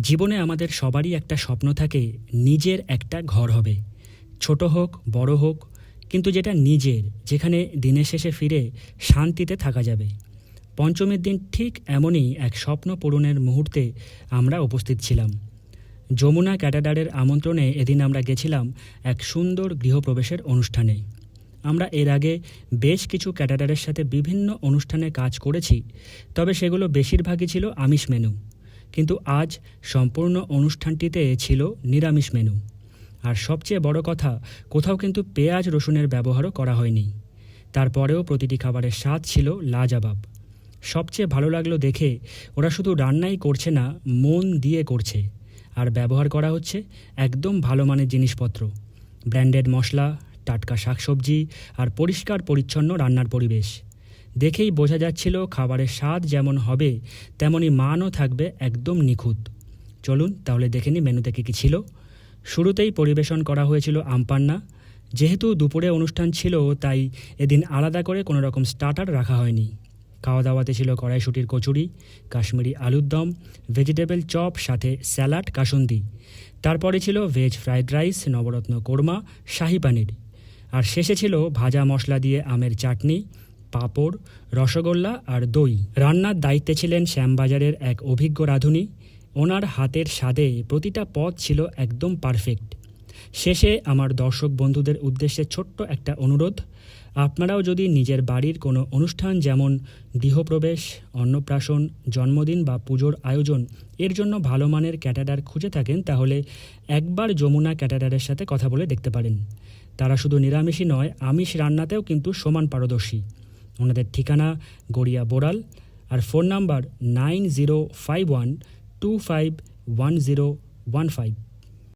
জীবনে আমাদের সবারই একটা স্বপ্ন থাকে, নিজের একটা ঘর হবে। ছোট হোক, বড় হোক, কিন্তু যেটা নিজের, যেখানে দিনের শেষে ফিরে শান্তিতে থাকা যাবে। পঞ্চমীর দিন ঠিক এমনই এক স্বপ্ন পূরণের মুহূর্তে আমরা উপস্থিত ছিলাম। যমুনা ক্যাটাডারের আমন্ত্রণে এদিন আমরা গেছিলাম এক সুন্দর গৃহপ্রবেশের অনুষ্ঠানে। আমরা এর আগে বেশ কিছু ক্যাটাডারের সাথে বিভিন্ন অনুষ্ঠানে কাজ করেছি, তবে সেগুলো বেশিরভাগই ছিল আমিষ মেনু। কিন্তু আজ সম্পূর্ণ অনুষ্ঠানটিতে ছিল নিরামিষ মেনু। আর সবচেয়ে বড় কথা, কোথাও কিন্তু পেঁয়াজ রসুনের ব্যবহারও করা হয়নি। তারপরেও প্রতিটি খাবারের স্বাদ ছিল লাজাবাব। সবচেয়ে ভালো লাগল দেখে ওরা শুধু রান্নাই করছে না, মন দিয়ে করছে। আর ব্যবহার করা হচ্ছে একদম ভালো মানের জিনিসপত্র। ব্র্যান্ডেড মশলা, টাটকা শাকসবজি আর পরিষ্কার পরিচ্ছন্ন রান্নার পরিবেশ। দেখেই বোঝা যাচ্ছিল খাবারের স্বাদ যেমন হবে তেমনই মানও থাকবে একদম নিখুঁত। চলুন তাহলে দেখে নিই মেনুতে কী কী ছিল। শুরুতেই পরিবেশন করা হয়েছিল আমপান্না যেহেতু দুপুরে অনুষ্ঠান ছিল, তাই এদিন আলাদা করে কোনো রকম স্টার্টার রাখা হয়নি। খাওয়া দাওয়াতে ছিল কড়াইশুটির কচুরি, কাশ্মীরি আলুর দম, ভেজিটেবল চপ, সাথে স্যালাড, কাসুন্দি। তারপরে ছিল veg fried rice, navratan korma, shahi paneer. আর শেষে ছিল ভাজা মশলা দিয়ে আমের চাটনি পাঁপড়, রসগোল্লা আর দই। রান্নার দায়িত্বে ছিলেন শ্যামবাজারের এক অভিজ্ঞ রাঁধুনি। ওনার হাতের স্বাদে প্রতিটা পদ ছিল একদম পারফেক্ট শেষে আমার দর্শক বন্ধুদের উদ্দেশ্যে ছোট্ট একটা অনুরোধ। আপনারাও যদি নিজের বাড়ির কোনো অনুষ্ঠান যেমন গৃহপ্রবেশ, অন্নপ্রাশন, জন্মদিন বা পুজোর আয়োজন, এর জন্য ভালো মানের ক্যাটাডার খুঁজে থাকেন, তাহলে একবার যমুনা ক্যাটাডারের সাথে কথা বলে দেখতে পারেন। তারা শুধু নিরামিষই নয়, আমিষ রান্নাতেও কিন্তু সমান পারদর্শী। ওনাদের ঠিকানা গড়িয়া বোড়াল। আর phone number nine zero five one two five one zero one five.